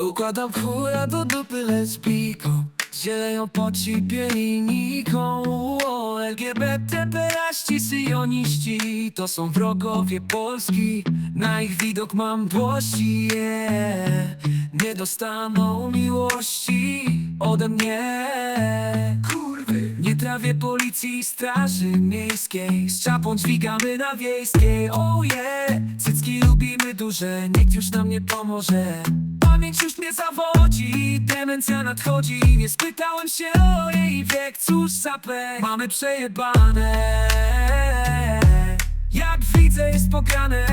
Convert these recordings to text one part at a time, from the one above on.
Układam chuja do dupy lesbijką Zieleją po cipie linijką LGBT, peraści, syjoniści To są wrogowie Polski. Na ich widok mam złości yeah. Nie dostaną miłości ode mnie. Kurwy. Nie trawię policji i straży miejskiej. Z czapą dźwigamy na wiejskiej Oh yeah. Cycki lubimy duże Nikt już nam nie pomoże Pamięć już mnie zawodzi Demencja nadchodzi Nie spytałem się o jej wiek. Cóż za pech Mamy przejebane. Jak widzę jest pograne.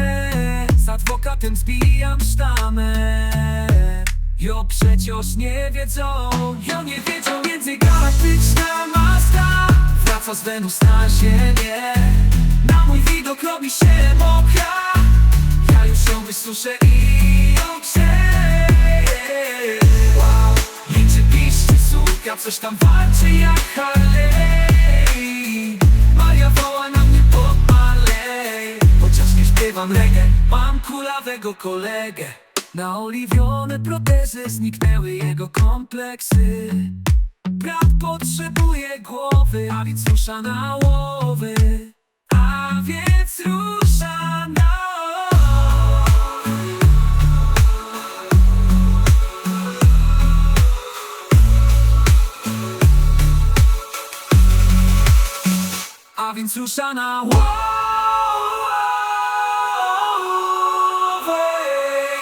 Z adwokatem zbijam sztamę. Jo przecież nie wiedzą Jo nie wiedzą międzygalaktyczna masta Wraca z Wenus na ziemię. Na mój widok robi się mokra. Ja już ją wysuszę i wow. Liczy piszczy suka, coś tam walczy jak Harley. Maria woła na mnie pod Chociaż nie śpiewam reggae Mam kulawego kolegę. Naoliwione protezy zniknęły jego kompleksy. Brat potrzebuje głowy, a więc rusza na łowy więc rusza na łowy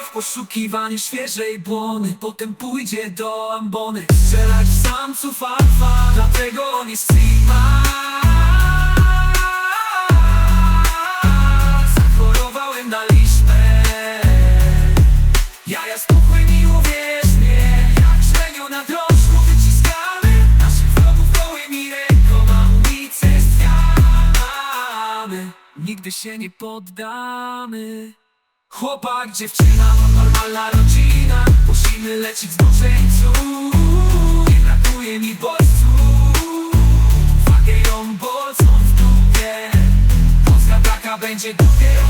W poszukiwaniu świeżej błony Potem pójdzie do ambony. Strzelać w samców alfa Dlatego on jest Sigma. Zachorowałem na liczbę Jaja spuchły mi uwierznie Nigdy się nie poddamy. Chłopak, dziewczyna, no normalna rodzina. Musimy lecieć z dłużeńców Nie brakuje mi bodźców Fagiej ją bolcą w dupie. Polska taka będzie dupie